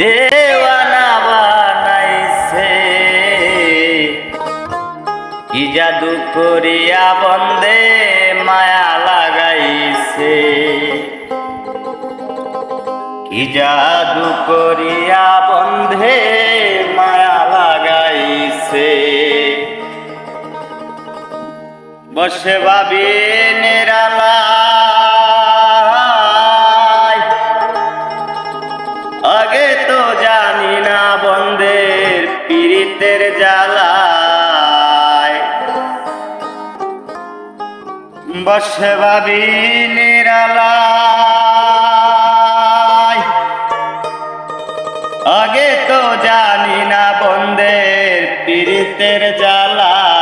দেওয়ানা বানাইছে। কি জাদু করিয়া বন্দে মায়া লাগাইছে। কি জাদু করিয়া বন্ধে মায়া লাগাইছে। বসে ভাবি নিরালায় পীড়িতের জ্বালায়। বসে ভাবি নিরালায়। আগে তো জানি না বন্ধের পীড়িতের জ্বালায়